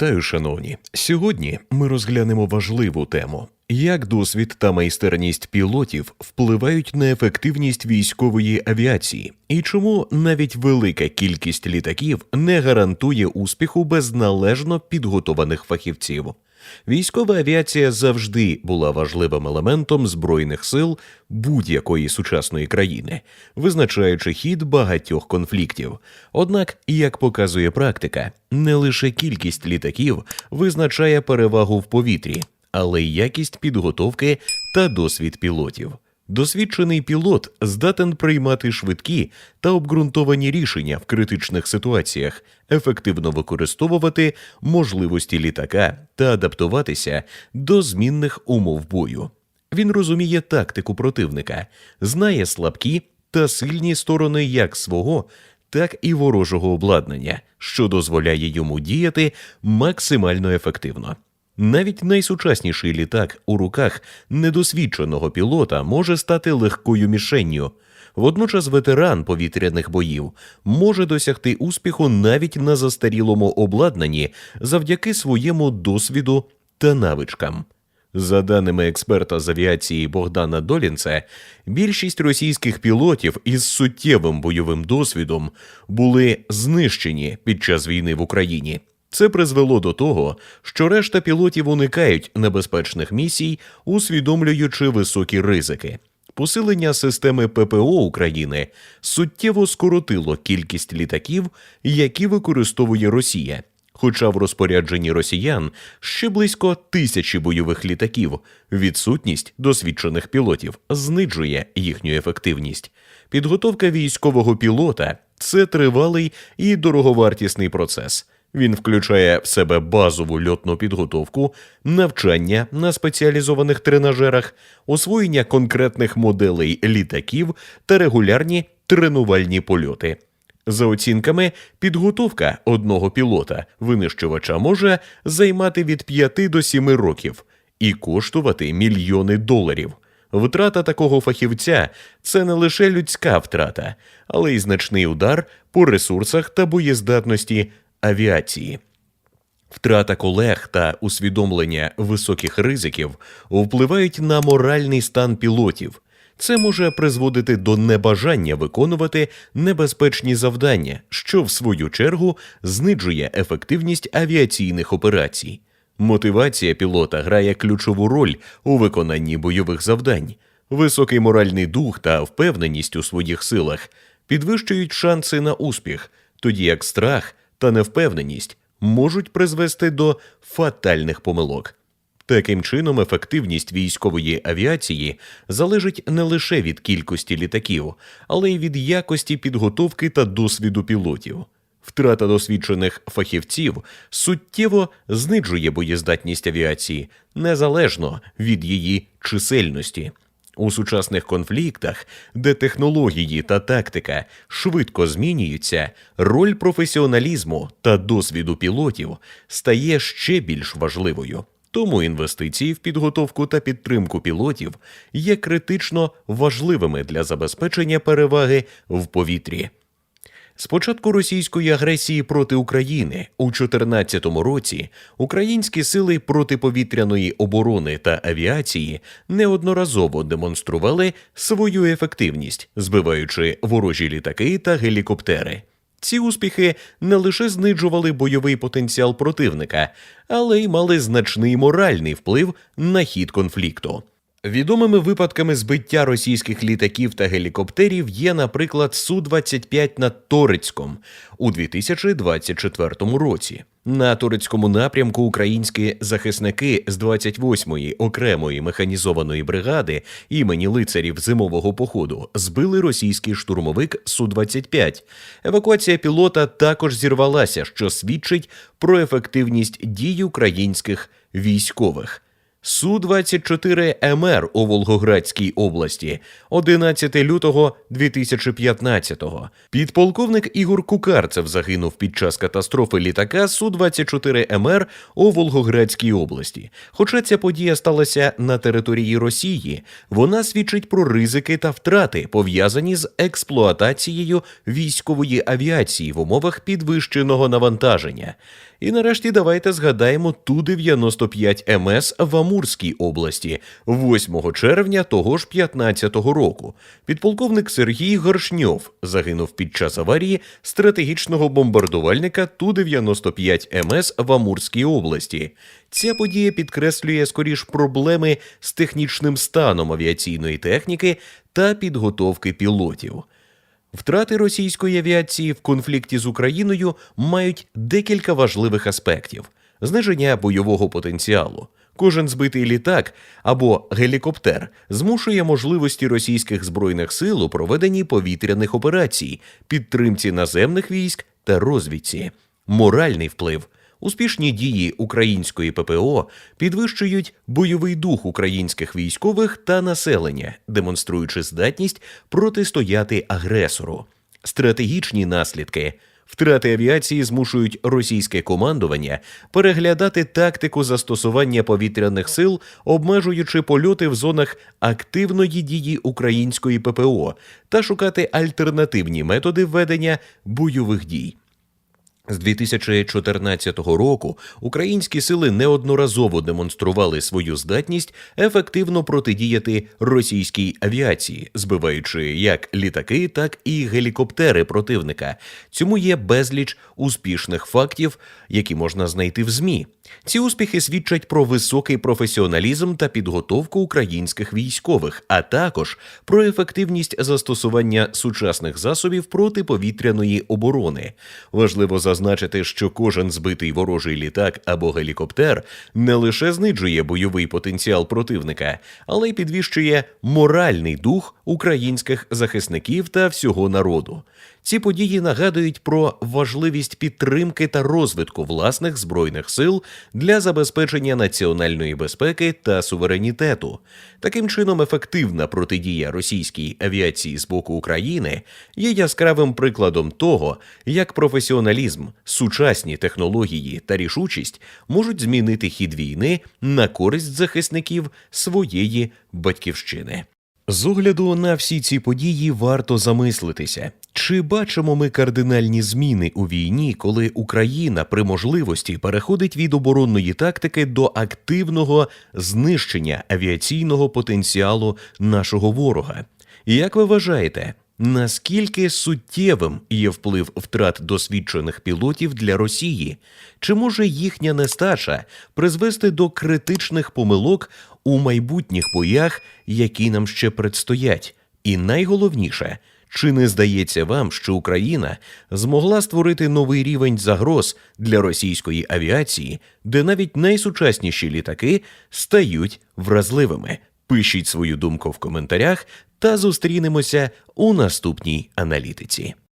Вітаю, шановні. Сьогодні ми розглянемо важливу тему: як досвід та майстерність пілотів впливають на ефективність військової авіації, і чому навіть велика кількість літаків не гарантує успіху без належно підготованих фахівців. Військова авіація завжди була важливим елементом збройних сил будь-якої сучасної країни, визначаючи хід багатьох конфліктів. Однак, як показує практика, не лише кількість літаків визначає перевагу в повітрі, але й якість підготовки та досвід пілотів. Досвідчений пілот здатен приймати швидкі та обґрунтовані рішення в критичних ситуаціях, ефективно використовувати можливості літака та адаптуватися до змінних умов бою. Він розуміє тактику противника, знає слабкі та сильні сторони як свого, так і ворожого обладнання, що дозволяє йому діяти максимально ефективно. Навіть найсучасніший літак у руках недосвідченого пілота може стати легкою мішенню. Водночас ветеран повітряних боїв може досягти успіху навіть на застарілому обладнанні завдяки своєму досвіду та навичкам. За даними експерта з авіації Богдана Долінце, більшість російських пілотів із суттєвим бойовим досвідом були знищені під час війни в Україні. Це призвело до того, що решта пілотів уникають небезпечних місій, усвідомлюючи високі ризики. Посилення системи ППО України суттєво скоротило кількість літаків, які використовує Росія. Хоча в розпорядженні росіян ще близько тисячі бойових літаків, відсутність досвідчених пілотів знижує їхню ефективність. Підготовка військового пілота це тривалий і дороговартісний процес. Він включає в себе базову льотну підготовку, навчання на спеціалізованих тренажерах, освоєння конкретних моделей літаків та регулярні тренувальні польоти. За оцінками, підготовка одного пілота винищувача може займати від 5 до 7 років і коштувати мільйони доларів. Втрата такого фахівця це не лише людська втрата, але й значний удар по ресурсах та боєздатності авіації. Втрата колег та усвідомлення високих ризиків впливають на моральний стан пілотів. Це може призводити до небажання виконувати небезпечні завдання, що в свою чергу знижує ефективність авіаційних операцій. Мотивація пілота грає ключову роль у виконанні бойових завдань. Високий моральний дух та впевненість у своїх силах підвищують шанси на успіх, тоді як страх та невпевненість можуть призвести до фатальних помилок. Таким чином, ефективність військової авіації залежить не лише від кількості літаків, але й від якості підготовки та досвіду пілотів. Втрата досвідчених фахівців суттєво знижує боєздатність авіації незалежно від її чисельності. У сучасних конфліктах, де технології та тактика швидко змінюються, роль професіоналізму та досвіду пілотів стає ще більш важливою. Тому інвестиції в підготовку та підтримку пілотів є критично важливими для забезпечення переваги в повітрі. З початку російської агресії проти України у 2014 році українські сили протиповітряної оборони та авіації неодноразово демонстрували свою ефективність, збиваючи ворожі літаки та гелікоптери. Ці успіхи не лише знижували бойовий потенціал противника, але й мали значний моральний вплив на хід конфлікту. Відомими випадками збиття російських літаків та гелікоптерів є, наприклад, Су-25 над Торецьком у 2024 році. На турецькому напрямку українські захисники з 28-ї окремої механізованої бригади імені лицарів зимового походу збили російський штурмовик Су-25. Евакуація пілота також зірвалася, що свідчить про ефективність дій українських військових. Су-24 МР у Волгоградській області 11 лютого 2015-го. Підполковник Ігор Кукарцев загинув під час катастрофи літака Су-24 МР у Волгоградській області. Хоча ця подія сталася на території Росії, вона свідчить про ризики та втрати, пов'язані з експлуатацією військової авіації в умовах підвищеного навантаження. І нарешті давайте згадаємо Ту-95 МС в Амурській області 8 червня того ж 15-го року. Підполковник Сергій Горшньов загинув під час аварії стратегічного бомбардувальника Ту-95 МС в Амурській області. Ця подія підкреслює скоріш проблеми з технічним станом авіаційної техніки та підготовки пілотів. Втрати російської авіації в конфлікті з Україною мають декілька важливих аспектів: зниження бойового потенціалу. Кожен збитий літак або гелікоптер змушує можливості російських збройних сил у проведенні повітряних операцій, підтримці наземних військ та розвідці, моральний вплив. Успішні дії української ППО підвищують бойовий дух українських військових та населення, демонструючи здатність протистояти агресору. Стратегічні наслідки. Втрати авіації змушують російське командування переглядати тактику застосування повітряних сил, обмежуючи польоти в зонах активної дії української ППО та шукати альтернативні методи ведення бойових дій. З 2014 року українські сили неодноразово демонстрували свою здатність ефективно протидіяти російській авіації, збиваючи як літаки, так і гелікоптери противника. Цьому є безліч успішних фактів, які можна знайти в змі. Ці успіхи свідчать про високий професіоналізм та підготовку українських військових, а також про ефективність застосування сучасних засобів протиповітряної оборони. Важливо зазначити, що кожен збитий ворожий літак або гелікоптер не лише знижує бойовий потенціал противника, але й підвищує моральний дух українських захисників та всього народу. Ці події нагадують про важливість підтримки та розвитку власних збройних сил для забезпечення національної безпеки та суверенітету. Таким чином, ефективна протидія російській авіації з боку України є яскравим прикладом того, як професіоналізм, сучасні технології та рішучість можуть змінити хід війни на користь захисників своєї батьківщини. З огляду на всі ці події варто замислитися, чи бачимо ми кардинальні зміни у війні, коли Україна при можливості переходить від оборонної тактики до активного знищення авіаційного потенціалу нашого ворога? Як ви вважаєте, наскільки суттєвим є вплив втрат досвідчених пілотів для Росії? Чи може їхня нестача призвести до критичних помилок у майбутніх боях, які нам ще предстоять? І найголовніше, чи не здається вам, що Україна змогла створити новий рівень загроз для російської авіації, де навіть найсучасніші літаки стають вразливими? Пишіть свою думку в коментарях та зустрінемося у наступній аналітиці.